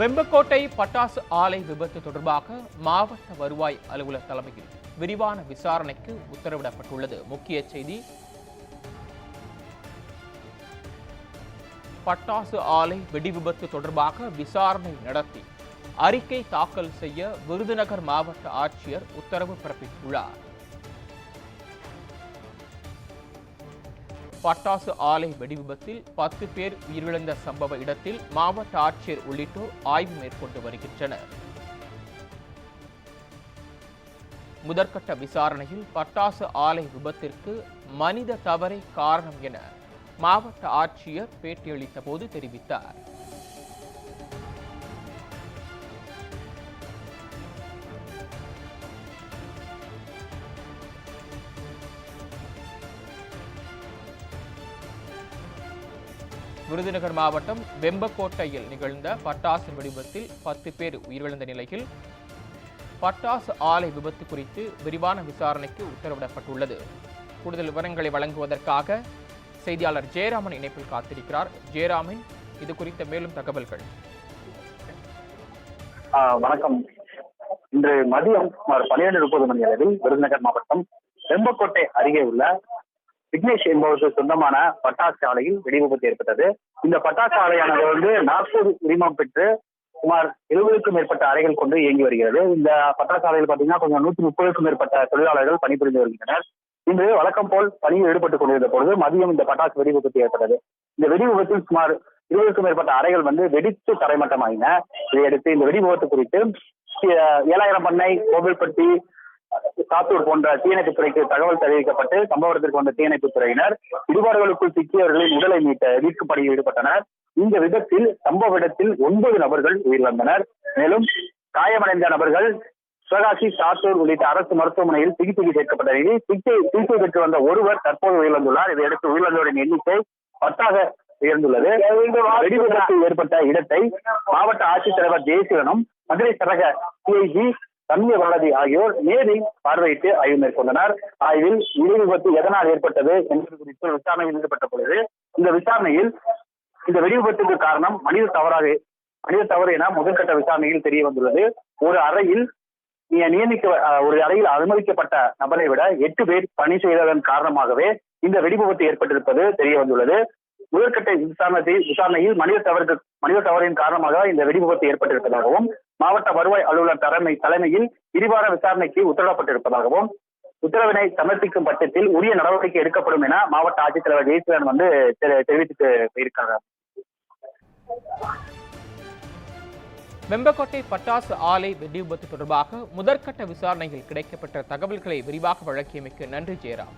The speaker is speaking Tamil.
வெம்பக்கோட்டை பட்டாசு ஆலை விபத்து தொடர்பாக மாவட்ட வருவாய் அலுவலர் தலைமையில் விரிவான விசாரணைக்கு உத்தரவிடப்பட்டுள்ளது. முக்கிய செய்தி பட்டாசு ஆலை வெடி விபத்து தொடர்பாக விசாரணை நடத்தி அறிக்கை தாக்கல் செய்ய விருதுநகர் மாவட்ட ஆட்சியர் உத்தரவு பிறப்பித்துள்ளார். பட்டாசு ஆலை வெடிவிபத்தில் பத்து பேர் உயிரிழந்த சம்பவ இடத்தில் மாவட்ட ஆட்சியர் உள்ளிட்டோர் ஆய்வு மேற்கொண்டு வருகின்றனர். முதற்கட்ட விசாரணையில் பட்டாசு ஆலை விபத்திற்கு மனித தவறே காரணம் என மாவட்ட ஆட்சியர் பேட்டியளித்த போது தெரிவித்தார். விருதுநகர் மாவட்டம் வெம்பக்கோட்டையில் நிகழ்ந்த பட்டாசு வெடிவிபத்தில் பத்து பேர் உயிரிழந்த நிலையில் பட்டாசு ஆலை விபத்து குறித்து விரிவான விசாரணைக்கு உத்தரவிடப்பட்டுள்ளது. கூடுதல் விவரங்களை வழங்குவதற்காக செய்தியாளர் ஜெயராமன் இணைப்பில் காத்திருக்கிறார். ஜெயராமன் இது குறித்த மேலும் தகவல்கள். வணக்கம். இன்று மதியம் சுமார் பன்னிரண்டு முப்பது மணி அளவில் விருதுநகர் மாவட்டம் வெம்பக்கோட்டை அருகே உள்ள விக்னேஷ் என்பவருக்கு சொந்தமான பட்டாசு ஆலையில் வெடிவிபத்து ஏற்பட்டது. இந்த பட்டாசு ஆலையானது வந்து நாற்பது உரிமம் பெற்று சுமார் எழுபதுக்கும் மேற்பட்ட அறைகள் கொண்டு இயங்கி வருகிறது. இந்த பட்டாசு ஆலையில் பாத்தீங்கன்னா கொஞ்சம் நூத்தி முப்பதுக்கும் மேற்பட்ட தொழிலாளர்கள் பணிபுரிந்து வருகின்றனர். இன்று வழக்கம் போல் பணியில் ஈடுபட்டுக் கொண்டிருந்த பொழுது மதியம் இந்த பட்டாசு வெடி விபத்து ஏற்பட்டது. இந்த வெடி விபத்தில் சுமார் இருபதுக்கும் மேற்பட்ட அறைகள் வந்து வெடித்து தரைமட்டமாயின. இதையடுத்து இந்த வெடி விபத்து குறித்து ஏழாயிரம் பண்ணை கோவில்பட்டி சாத்தூர் போன்ற தீயணைப்பு துறைக்கு தகவல் தெரிவிக்கப்பட்டு சம்பவ இடத்திற்கு வந்த தீயணைப்பு துறையினர் இடிபாடுகளுக்குள் சிக்கியவர்களின் உடலை மீட்ட மீட்பு பணியில் ஈடுபட்டனர். இந்த விபத்தில் சம்பவ இடத்தில் ஒன்பது நபர்கள் உயிரிழந்தனர். மேலும் காயமடைந்த நபர்கள் சிவகாசி சாத்தூர் உள்ளிட்ட அரசு மருத்துவமனையில் சிகிச்சைக்கு சேர்க்கப்பட்ட நிலையில் சிகிச்சை சிகிச்சை பெற்று வந்த ஒருவர் தற்போது உயிரிழந்துள்ளார். இதையடுத்து உயிரிழந்தவரின் எண்ணிக்கை பத்தாக உயர்ந்துள்ளது. வெடிவிபத்து ஏற்பட்ட இடத்தை மாவட்ட ஆட்சித்தலைவர் ஜெயசிவனும் மதுரை சரக சிஐஜி ரம்ய பாரதி ஆகியோர் நேரில் பார்வையிட்டு ஆய்வு மேற்கொண்டனர். ஆய்வில் வெடி விபத்து எதனால் ஏற்பட்டது என்பது குறித்து விசாரணையில் ஈடுபட்ட பொழுது இந்த விசாரணையில் இந்த வெடி விபத்துக்கு காரணம் மனித தவறாக மனித தவறு என முதற்கட்ட விசாரணையில் தெரிய வந்துள்ளது. ஒரு அறையில் நீ- நியமிக்க ஒரு அறையில் அனுமதிக்கப்பட்ட நபரை விட எட்டு பேர் பணி செய்ததன் காரணமாகவே இந்த வெடி விபத்து ஏற்பட்டிருப்பது தெரிய வந்துள்ளது. முதற்கட்ட விசாரணை விசாரணையில் மனித தவறுக்கு மனித தவறின் காரணமாக இந்த வெடி விபத்து ஏற்பட்டிருப்பதாகவும் மாவட்ட வருவாய் அலுவலர் தலைமை தலைமையில் விரிவான விசாரணைக்கு உத்தரவிடப்பட்டிருப்பதாகவும் உத்தரவினை சமர்ப்பிக்கும் பட்சத்தில் உரிய நடவடிக்கை எடுக்கப்படும் என மாவட்ட ஆட்சித்தலைவர் ஜெயசீலன் வந்து தெரி- தெரிவித்துட்டு வெம்பக்கோட்டை பட்டாசு ஆலை வெடி விபத்து தொடர்பாக முதற்கட்ட விசாரணையில் கிடைக்கப்பட்ட தகவல்களை விரிவாக வழங்கியமைக்கு நன்றி ஜெயராம்.